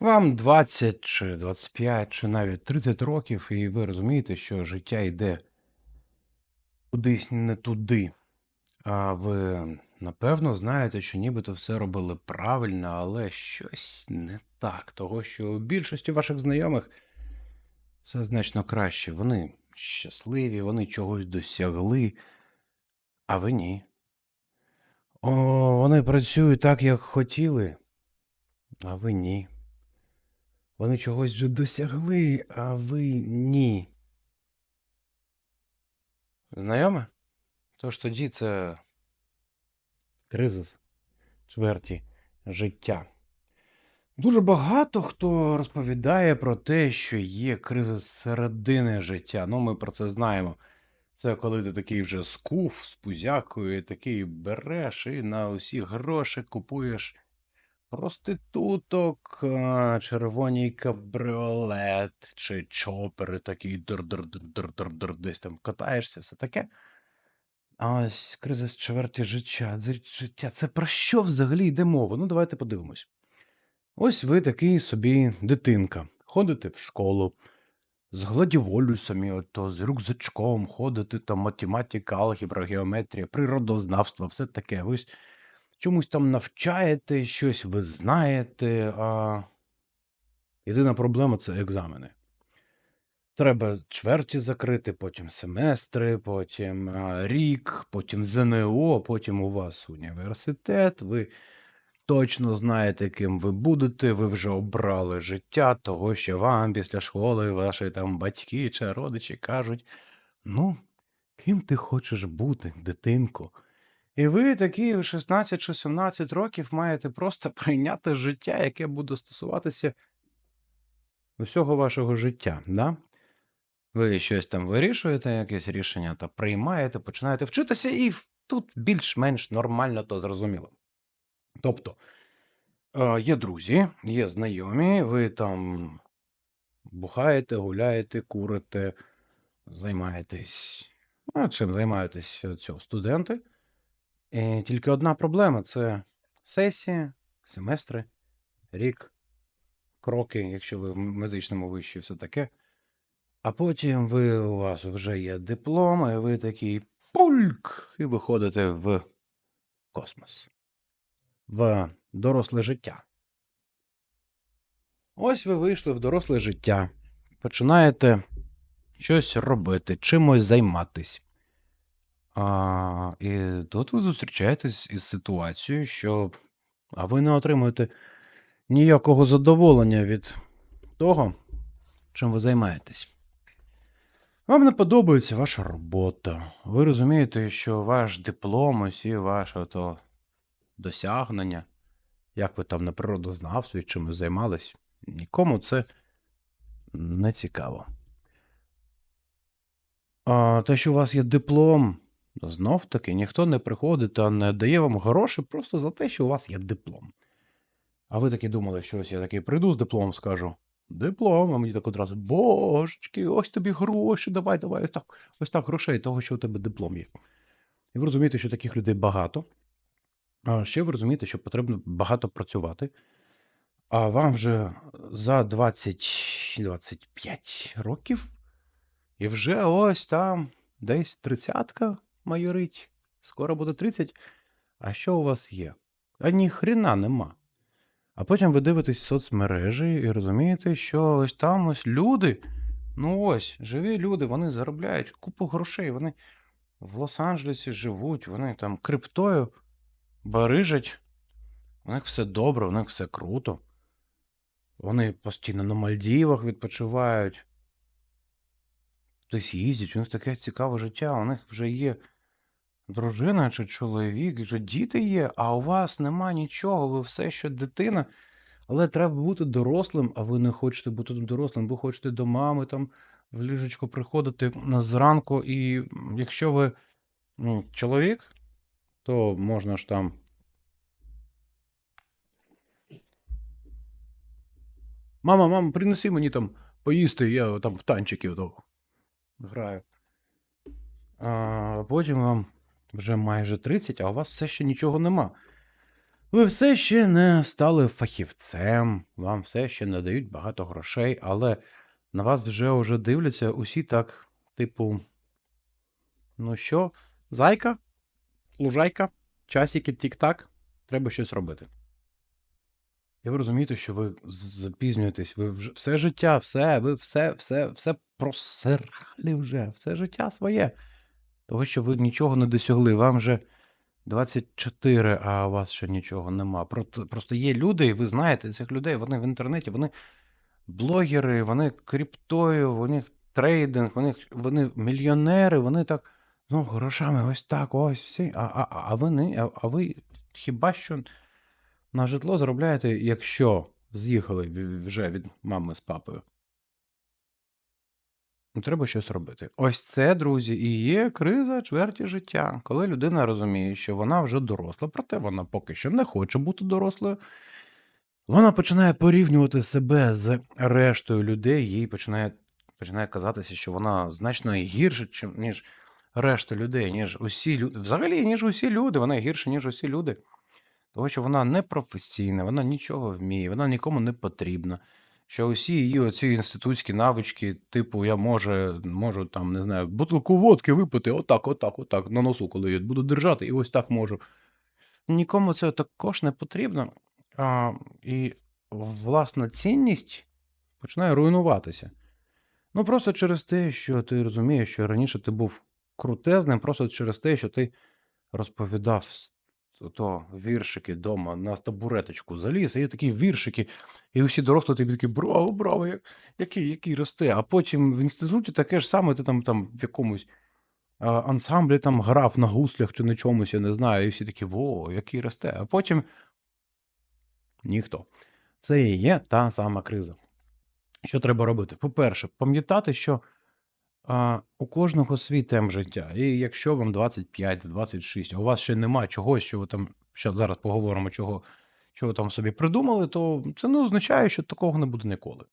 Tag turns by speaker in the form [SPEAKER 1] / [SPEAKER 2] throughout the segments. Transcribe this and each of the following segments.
[SPEAKER 1] Вам 20 чи 25, чи навіть 30 років, і ви розумієте, що життя йде кудись не туди. А ви напевно знаєте, що нібито все робили правильно, але щось не так. Того, що у більшості ваших знайомих все значно краще. Вони щасливі, вони чогось досягли, а ви ні. О, вони працюють так, як хотіли, а ви ні. Вони чогось вже досягли, а ви ні. Знайоме? Тож тоді це кризис чверті життя. Дуже багато хто розповідає про те, що є кризис середини життя. Ну, ми про це знаємо. Це коли ти такий вже скуф з пузякою, такий береш і на усі гроші купуєш проституток, червоній кабріолет чи чопери, такий дур-дур-дур-дур-дур, десь там катаєшся, все таке. А ось кризис чверті життя. Життя. Це про що взагалі йде мова? Ну, давайте подивимось. Ось ви такий собі дитинка. Ходите в школу, з гладіволюсами, ото, з рюкзачком, ходите там математика, алгебра, геометрія, природознавство, все таке. Ось чомусь там навчаєте, щось ви знаєте, а єдина проблема це екзамени. Треба чверті закрити, потім семестри, потім рік, потім ЗНО, потім у вас університет. Ви точно знаєте, ким ви будете. Ви вже обрали життя, того, що вам після школи ваші там батьки чи родичі кажуть: ну, ким ти хочеш бути, дитинко? І ви такі у 16 чи 17 років маєте просто прийняти життя, яке буде стосуватися усього вашого життя. Да? Ви щось там вирішуєте, якесь рішення, та приймаєте, починаєте вчитися, і тут більш-менш нормально то зрозуміло. Тобто, е, є друзі, є знайомі, ви там бухаєте, гуляєте, курите, займаєтесь. Ну, чим займаєтесь е, цього студенти. І тільки одна проблема це сесії, семестри, рік, кроки, якщо ви в медичному виші, все таке. А потім ви, у вас вже є диплом, і ви такий пульк, і виходите в космос, в доросле життя. Ось ви вийшли в доросле життя, починаєте щось робити, чимось займатись. А, і тут ви зустрічаєтесь із ситуацією, що а ви не отримуєте ніякого задоволення від того, чим ви займаєтесь. Вам не подобається ваша робота. Ви розумієте, що ваш диплом, усі ваше то досягнення, як ви там на природознавстві чимось займались, нікому це не цікаво. А те, що у вас є диплом, знов таки ніхто не приходить та не дає вам гроші просто за те, що у вас є диплом. А ви таки думали, що ось я такий прийду з дипломом, скажу. Диплом, а мені так одразу, божечки, ось тобі гроші, давай, давай, ось так, ось так грошей, того, що у тебе диплом є. І ви розумієте, що таких людей багато. А ще ви розумієте, що потрібно багато працювати. А вам вже за 20-25 років, і вже ось там десь тридцятка майорить. Скоро буде 30. А що у вас є? А ні хрена нема. А потім ви дивитесь соцмережі і розумієте, що ось там ось люди, ну ось, живі люди, вони заробляють купу грошей, вони в Лос-Анджелесі живуть, вони там криптою барижать, у них все добре, у них все круто. Вони постійно на Мальдівах відпочивають. Хтось їздять, у них таке цікаве життя, у них вже є дружина чи чоловік, вже діти є, а у вас нема нічого, ви все ще дитина. Але треба бути дорослим, а ви не хочете бути дорослим, ви хочете до мами там в ліжечко приходити зранку, і якщо ви ну, чоловік, то можна ж там. Мама, мама, принеси мені там поїсти, я там в танчики ото граю. А потім вам вже майже 30, а у вас все ще нічого нема. Ви все ще не стали фахівцем, вам все ще не дають багато грошей, але на вас вже уже дивляться усі так, типу, ну що, зайка, лужайка, часики, тік-так, треба щось робити. І ви розумієте, що ви запізнюєтесь, ви вже все життя, все, ви все, все, все просирали вже, все життя своє. Того, що ви нічого не досягли, вам вже 24, а у вас ще нічого нема. Просто, є люди, і ви знаєте цих людей, вони в інтернеті, вони блогери, вони криптою, вони трейдинг, вони, вони мільйонери, вони так, ну, грошами, ось так, ось всі. А, а, а ви не, а, а ви хіба що на житло заробляєте, якщо з'їхали вже від мами з папою. Ну, треба щось робити. Ось це, друзі, і є криза чверті життя, коли людина розуміє, що вона вже доросла, проте вона поки що не хоче бути дорослою. Вона починає порівнювати себе з рештою людей, їй починає, починає казатися, що вона значно гірше, ніж решта людей, ніж усі люди. Взагалі, ніж усі люди, вона гірше, ніж усі люди. Тому що вона не професійна, вона нічого вміє, вона нікому не потрібна. Що усі її оці інститутські навички, типу, я може, можу там, не знаю, бутилку водки випити, отак, отак, отак, на носу, коли я буду держати, і ось так можу. Нікому це також не потрібно. А, і власна цінність починає руйнуватися. Ну, просто через те, що ти розумієш, що раніше ти був крутезним, просто через те, що ти розповідав то віршики вдома на табуреточку заліз, і такі віршики, і усі дорослі тобі такі браво, браво, як, який, який росте. А потім в інституті таке ж саме, ти там, там в якомусь ансамблі там грав на гуслях чи на чомусь, я не знаю, і всі такі, во, який росте. А потім ніхто. Це і є та сама криза. Що треба робити? По-перше, пам'ятати, що а, у кожного свій темп життя. І якщо вам 25-26, а у вас ще нема чогось, що ви там ще зараз поговоримо, чого, ви там собі придумали, то це не означає, що такого не буде ніколи.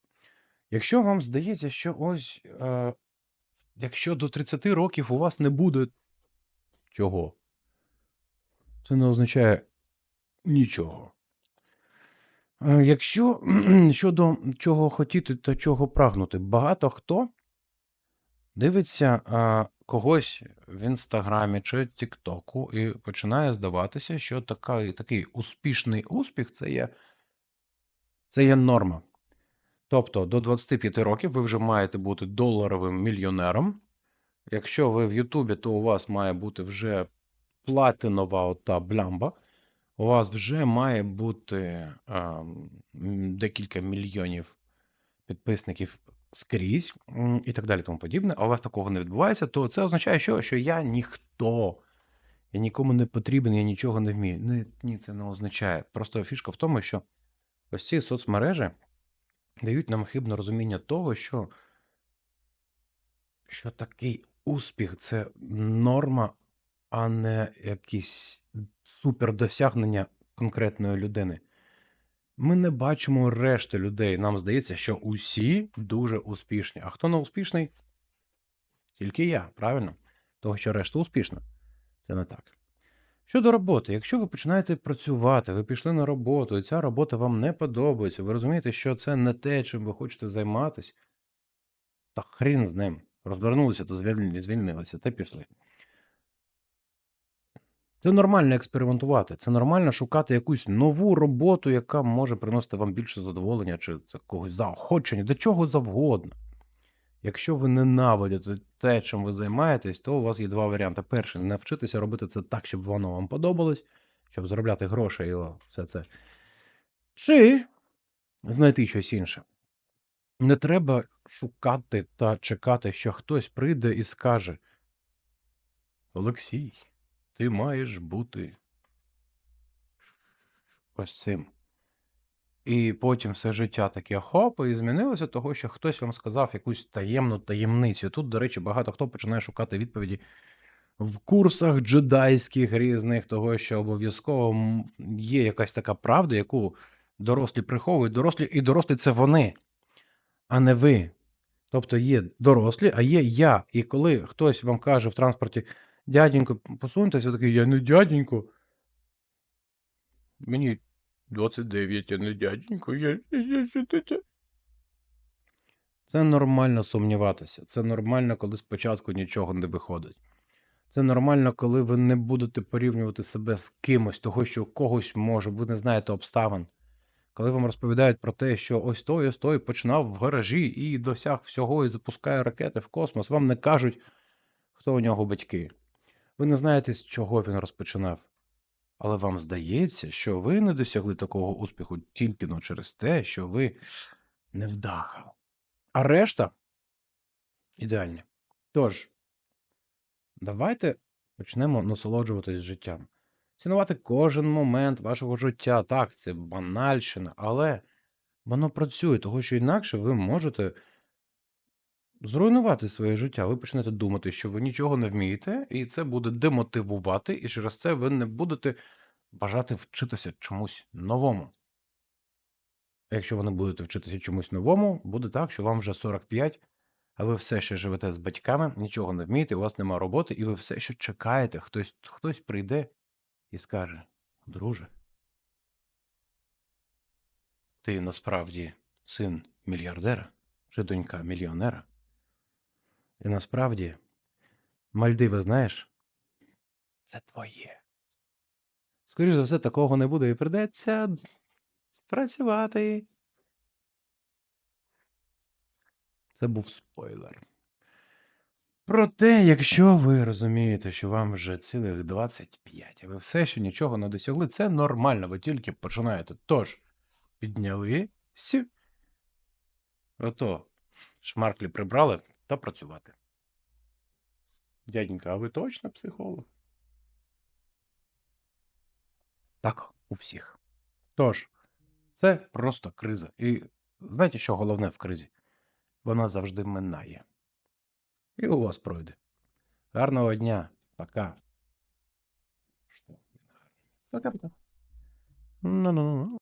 [SPEAKER 1] Якщо вам здається, що ось е, якщо до 30 років у вас не буде чого, це не означає нічого. Е, Якщо щодо чого хотіти та чого прагнути, багато хто дивиться а, когось в інстаграмі чи Тіктоку і починає здаватися, що така, такий успішний успіх це є, це є норма. Тобто до 25 років ви вже маєте бути доларовим мільйонером. Якщо ви в Ютубі, то у вас має бути вже платинова ота блямба. У вас вже має бути а, декілька мільйонів підписників скрізь і так далі, тому подібне. А у вас такого не відбувається, то це означає, що, що я ніхто. Я нікому не потрібен, я нічого не вмію. Ні, ні, це не означає. Просто фішка в тому, що ось ці соцмережі дають нам хибне розуміння того, що, що такий успіх це норма, а не якісь супердосягнення конкретної людини. Ми не бачимо решти людей. Нам здається, що усі дуже успішні. А хто не успішний? Тільки я, правильно? Того, що решта успішна. Це не так. Щодо роботи, якщо ви починаєте працювати, ви пішли на роботу, і ця робота вам не подобається, ви розумієте, що це не те, чим ви хочете займатися, та хрін з ним. Розвернулися, то звільнилися, та пішли. Це нормально експериментувати. Це нормально шукати якусь нову роботу, яка може приносити вам більше задоволення чи якогось заохочення, до чого завгодно. Якщо ви ненавидите те, чим ви займаєтесь, то у вас є два варіанти. Перший навчитися робити це так, щоб воно вам подобалось, щоб заробляти гроші і все це. Чи знайти щось інше. Не треба шукати та чекати, що хтось прийде і скаже: Олексій, ти маєш бути ось цим. І потім все життя таке хоп, і змінилося того, що хтось вам сказав якусь таємну таємницю. Тут, до речі, багато хто починає шукати відповіді в курсах джедайських різних, того, що обов'язково є якась така правда, яку дорослі приховують. Дорослі, і дорослі це вони, а не ви. Тобто є дорослі, а є я. І коли хтось вам каже в транспорті, дяденько, посуньтеся, такий, я не дяденько. Мені 29, я не дяденько, я. Це нормально сумніватися. Це нормально, коли спочатку нічого не виходить. Це нормально, коли ви не будете порівнювати себе з кимось, того, що когось може, ви не знаєте обставин. Коли вам розповідають про те, що ось той, ось той починав в гаражі і досяг всього і запускає ракети в космос, вам не кажуть, хто у нього батьки. Ви не знаєте, з чого він розпочинав. Але вам здається, що ви не досягли такого успіху тільки но через те, що ви невдаха. А решта ідеальні. Тож, давайте почнемо насолоджуватись життям. Цінувати кожен момент вашого життя. Так, це банальщина, але воно працює, того що інакше ви можете зруйнувати своє життя. Ви почнете думати, що ви нічого не вмієте, і це буде демотивувати, і через це ви не будете бажати вчитися чомусь новому. А якщо ви не будете вчитися чомусь новому, буде так, що вам вже 45, а ви все ще живете з батьками, нічого не вмієте, у вас нема роботи, і ви все ще чекаєте, хтось, хтось прийде і скаже: Друже, ти насправді син мільярдера чи донька мільйонера. І насправді, Мальдиви, знаєш, це твоє. Скоріше за все, такого не буде і придеться працювати. Це був спойлер. Проте, якщо ви розумієте, що вам вже цілих 25, а ви все ще нічого не досягли, це нормально, ви тільки починаєте. Тож, підняли сі. Ото шмарклі прибрали та працювати. Дяденька, а ви точно психолог? Так, у всіх. Тож, це просто криза. І знаєте, що головне в кризі? Вона завжди минає. І у вас пройде. Гарного дня. Пока. Пока-пока. Ну-ну-ну.